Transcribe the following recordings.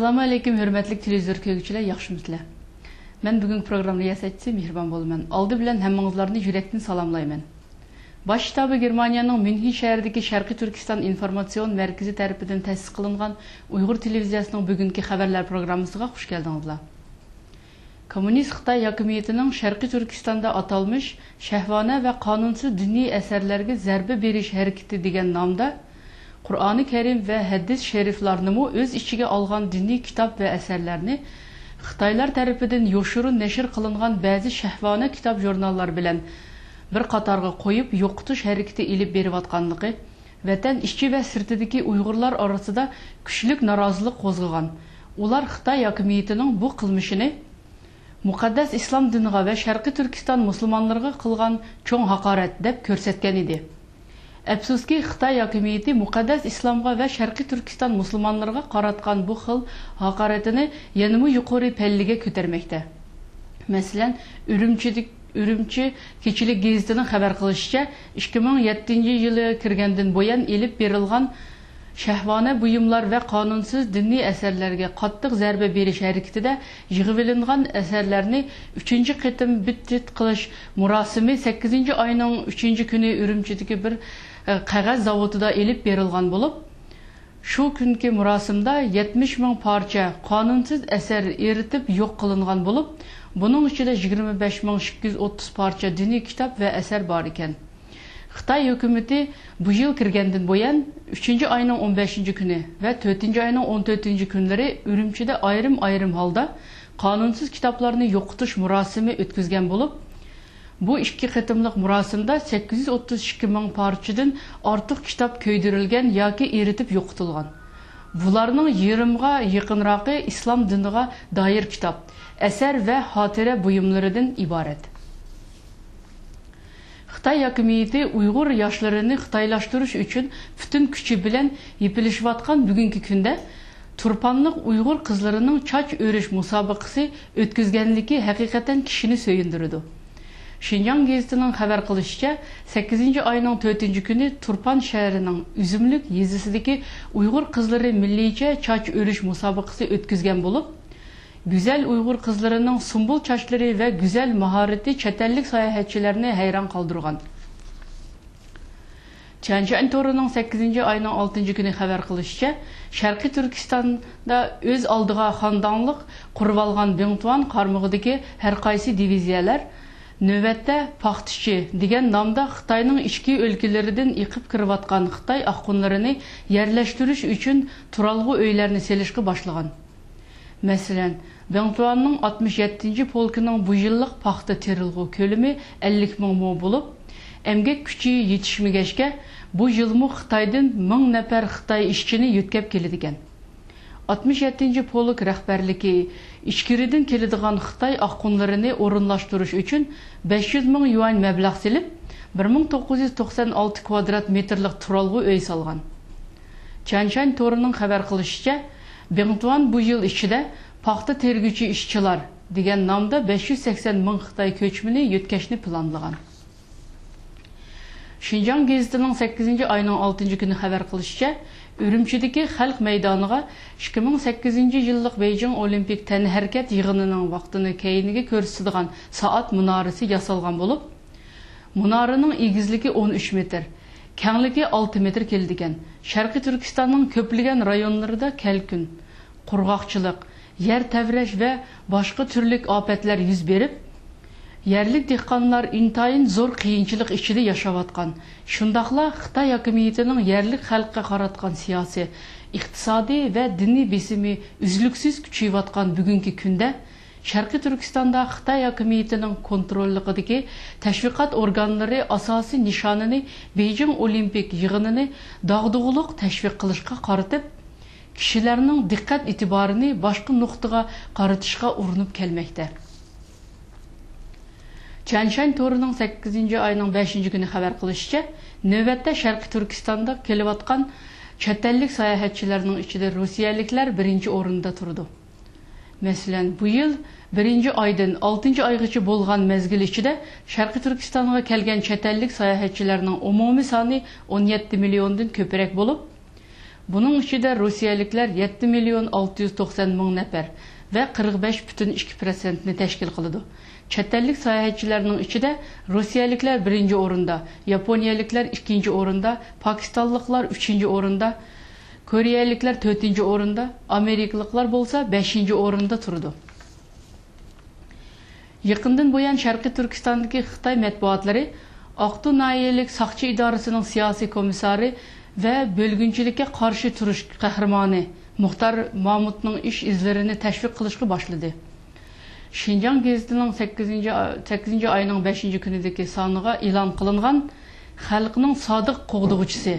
Assalamu aleykum, hörmətli televizor köygüçülər, yaxşı mütlə. Mən bugünkü proqram riyasətçisi Mihriban Bolman. Aldı bilən həmmanızlarını yürekdən salamlayman. Baş ştabı Germaniyanın Münhi şəhərdəki Şərqi Türkistan İnformasiyon Mərkəzi tərəfindən təsis qılınğan Uyğur televiziyasının bugünkü xəbərlər proqramımıza xoş gəldinizlər. Kommunist Xitay hökumətinin Şərqi Türkistanda atalmış Şəhvanə və qanunsuz dini əsərlərə zərbə veriş hərəkəti degan nomda Qur'oni Karim və hədis şəriflərini öz içigə alğan dini kitab və əsərlərini Xitaylar tərəfindən yoşurun nəşr qılınğan bəzi şəhvanə kitab jurnallar bilən bir qatarğa qoyub yoxutuş hərəkəti elib berib atqanlığı vətən işçi və sirtidəki Uyğurlar arasında küçlük narazılıq qozğıgan. Ular Xitay hökumətinin bu qılmışını Müqəddəs İslam diniga və Şərqi Türkistan müsəlmanlarına qılğan çoğ haqarət deyə göstərən idi. Əfsuski Xitay hökuməti müqəddəs İslamğa və Şərqi Türkistan müsəlmanlarına qaratqan bu xil haqarətini yanımı yuqori pəlliyə көtərməkdə. Məsələn, Ürümçidik Ürümçi keçilik gazetinin xəbər qılışıca 2007-ci ilə kirgəndən boyan elib berilən şəhvanə buyumlar və qanunsuz dini əsərlərə qatlıq zərbə veriş hərəkətində yığıvılınğan əsərlərini 3-cü qitim bitit qılış murasimi 8-ci ayının 3-cü günü Ürümçidəki bir qog'oz zavodida elib berilgan bo'lib shu kungi murosimda 70 ming parcha qonunsiz asar eritib yo'q qilingan bo'lib buning ichida 25 ming 230 parcha diniy kitob va asar bor ekan xitoy hukumati bu yil kirgandan buyon 3 oyning 15 kuni va 4 oyning 14 kunlari urumchida ayrim ayrim holda qonunsiz kitoblarni yo'qotish murosimi o'tkazgan bo'lib Bu ikki qitimliq murosimda 832 ming parchadan ortiq kitob ko'ydirilgan yoki eritib yo'qitilgan. Bularning yerimga yaqinroqi islom diniga doir kitob, asar va xotira buyumlaridan iborat. Xitoy hukumatı Uyg'ur yoshlarini xitoylashtirish uchun butun kuchi bilan yepilishayotgan bugungi kunda Turpanlıq Uyghur qızlarının çaç örüş müsabaqası ötküzgənliki həqiqətən kişini söyündürüdü. Шинжан гезитінің хабар қылышыча, 8 айының 4 күні Турпан шәрінің үзімлік езісідегі ұйғыр қызлары миллейче чач өріш мұсабықысы өткізген болып, Güzel Uygur kızlarının sumbul çaçları ve güzel mahareti çetellik sayahatçilerini heyran kaldırgan. Чанчан torunun 8. ayının 6. günü haber kılışça, кылышча, Türkistan'da öz өз алдыга ханданлык курып алган Беңтуан кармыгыдагы һәр Нөвәттә пахтчы деген намда Хытайның ішкі өлкәләреннән икып киреп аткан Хытай ахунларын ярлаштырыш өчен туралгы өйләрне селишкә башлаган. Мәсәлән, Бәңтуанның 67-ші полкының бу еллык пахта терилгы көлеме 50 мең мо булып, әмгәк күче yetişмәгәчкә бу Қытайдың Хытайдан 1000 нәфәр Хытай ишчене йөткәп килә дигән. 67 полк рәхбәрлеге ичкиридән келидиган Хытай аккунларыны орынлаштырыш өчен 500 мең юань мәбләг селеп, 1996 квадрат метрлык туралгы өй салган. Чанчан торының хәбәр кылышча, Беңтуан бу ел ичидә пахта тергүче эшчеләр дигән намда 580 мең Хытай көчмәне йөткәшне планлаган. Şinjan gazetinin 8-ci ayının 6-cı günü xəbər qılışca, Ürümçidəki xalq meydanına 2008-ci illik Beijing Olimpik tənhərəkət yığınının vaxtını keyinigi göstərən saat munarəsi yasalğan olub, munarənin egizliyi 13 metr, kəngliyi 6 metr keldigan. Şərqi Türkistanın köplügən rayonlarında kəlkün, qurğaqçılıq, yer təvrəş və başqa türlük afətlər yüz verib, Ярлык дехканлар интайын зор кыйынчылык ичиде яшап аткан. Шундакла Хытай хөкүмәтенең ярлык халыкка караткан сиясәт, икътисади ва дини бесими үзлүксүз күчәйеп аткан бүгенге көндә Шәрқи Түркістанда Қытай хөкүмәтенең контрольлыгындагы тәшвиқат органнары асасы нишаныны Бейҗиң Олимпик йыгыныны дагдыгылык тәшвиқ кылышка каратып, кишиләрнең диккәт итибарын башка нуктага каратышка урынып келмәктә. Чаншань торының 8 айның 5 күні хабар қылышча, нөвәтті Шарқи Түркістанда келіп атқан чәттәлік саяхатчыларының ішінде русияликлар бірінші орында тұрды. Мәселен, бұл ел бірінші айдың 6 айғычы болған мәзгіл ішінде Шарқи Түркістанға келген чәттәлік саяхатчыларының умуми саны 17 миллиондың көпірек болып, Bunun içinde Rusiyaliklar 7 milyon 690 ming nafar ve 45,2%ni teşkil kılıdı. Çetellik sayahatçilerinin içinde Rusiyaliklar birinci orunda, Yaponiyaliklar ikinci orunda, Pakistanlıklar üçüncü orunda, Koreyaliklar dördüncü orunda, Amerikalıklar bolsa beşinci orunda turdu. Yaqindan buyon Sharqiy Turkistondagi Xitoy matbuotlari Aqtu nahiyalik saqchi idorasining siyosiy komissari va bo'lgunchilikka qarshi turish qahramoni Muxtar Mahmudning ish izlarini tashviq qilishga boshladi. Şinjan gezitining 8 oyning 5 kunidagi soniga e'lon qilingan xalqning sodiq qo'g'dug'uchisi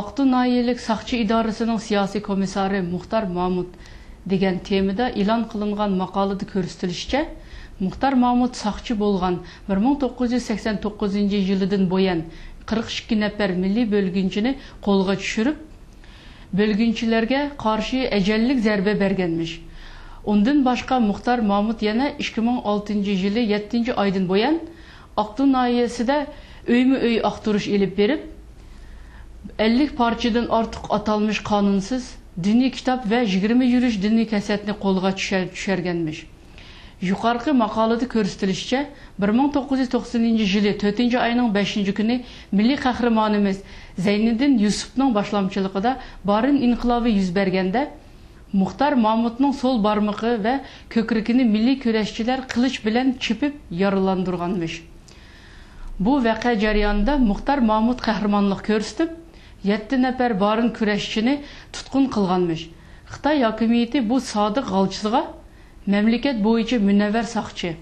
Aqtu nahiyalik saqchi idorasining siyosiy komissari Muxtar Mahmud degan temada e'lon qilingan maqolada ko'rsatilishicha Muxtar Mahmud сақчы болған 1989 жылыдың бойан 42 нәпәр милли бөлгіншіні қолға түшіріп, bölgünçülərə qarşı əcəllik zərbə bərgənmiş. Ondan başqa Muxtar Mahmud yana 2006-cı ilin 7-ci aydan boyan Aqtun nahiyəsində öymü-öy axtarış elib verib 50 parçadan artıq atalmış qanunsuz dini kitab və 20 yürüş dini kəsətini qolğa düşər düşərgənmiş. Yuqorqi maqolada ko'rsatilishicha 1990 yili 4 oyning 5 kuni milliy qahramonimiz Zayniddin Yusufning boshlamchiligida Barin inqilobi yuz berganda Muxtar Mahmudning so'l barmog'i va ko'kragini milliy kurashchilar qilich bilan chipib yaralandirganmish. Bu voqea jarayonida Muxtar Mahmud qahramonlik ko'rsatib, 7 nafar barin kurashchini tutqun qilganmish. Xitoy hokimiyati bu sodiq g'olchisiga memleket boyunca münevver sakçı,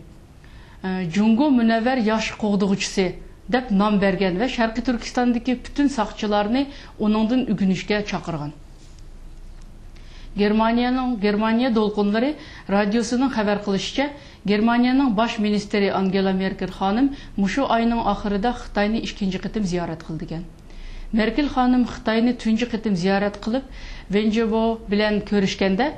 Cungo münevver yaş qoğduğucusu dep nam bergen ve Şarkı Türkistan'daki bütün sakçılarını onundan ügünüşke çakırgan. Germaniyanın Germaniya dolqunları radyosunun xəbər qilishçə, Germaniyanın baş ministeri Angela Merkel xanım muşu ayının axırında Xitayni ikinci qitim ziyaret qildigan. Merkel xanım Xitayni tunji qitim ziyaret qilib, Venjevo bilan ko'rishganda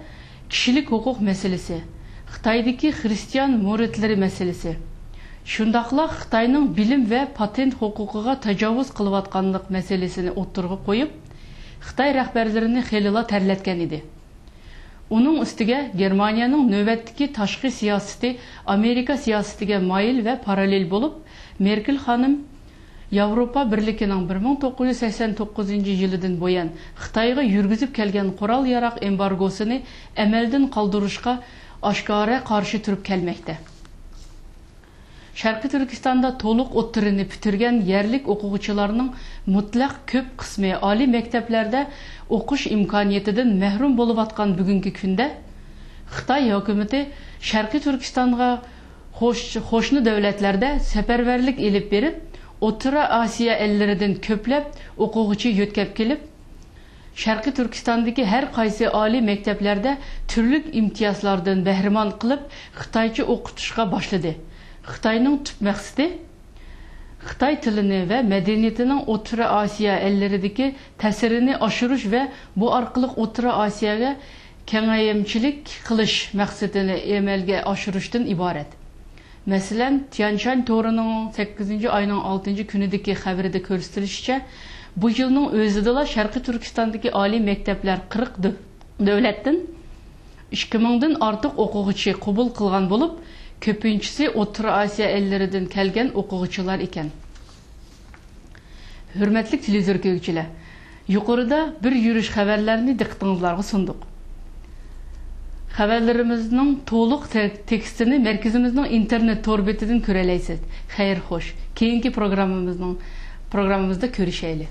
kishilik huquq masalasi Қытайдыки христиан моретлері мәселесі. Шундақла Қытайның білім вә патент хукукыға тажауыз қылыватқанлық мәселесіні отырғы қойып, Қытай рәхбәрлеріні хелила тәрләткән еді. Оның үстіге Германияның нөвәттіки ташқы сиясеті Америка сиясетіге майыл вә параллель болып, Меркель ханым Европа бірлігінің 1989 жылыдың боян Қытайға юргізіп келген құрал ярақ эмбаргосыны әмәлдін қалдырышқа oshkora qarshi turib kelmoqda sharqiy turkistonda to'liq o'ttirini bitirgan yerlik o'quvchilarning mutlaq ko'p qismi oliy maktablarda o'qish imkoniyatidan mahrum bo'layotgan bugungi kunda xitoy hukumati sharqiy turkistonga qo'shni davlatlarda safarbarlik ilib berib o'tira osiyo ellaridan ko'plab o'quvchi yo'tkab kelib Şərqi Türkistandakı hər qaysı ali məktəblərdə türlü imtiyazlardan bəhrəman qılıb Xitaycı oxutuşğa başladı. Xitayının tüp məqsədi Xitay dilini və mədəniyyətinin Orta Asiya əllərindəki təsirini aşırış və bu arqılıq Orta Asiyaya kəngəyimçilik qilish məqsədini əməlgə aşırışdan ibarət. Məsələn, Tianşan torunun 8-ci ayının 6-cı günüdəki xəbərdə göstərilmişcə bu yılning o'zidala sharqiy turkistondagi oliy maktablar 40 davlatdan 2000 mingdan ortiq o'quvchi qabul qilgan bo'lib ko'pinchisi o'rta osiyo ellaridan kelgan o'quvchilar ekan hurmatli televizor ko'ruvchilar yuqorida bir yurish xabarlarini diqqatingizlarga sundiq xabarlarimizning to'liq tekstini markazimizning internet tor betidan ko'ra olasiz xayr xo'sh. Keyingi programmamizning programmamızda görüşeyle.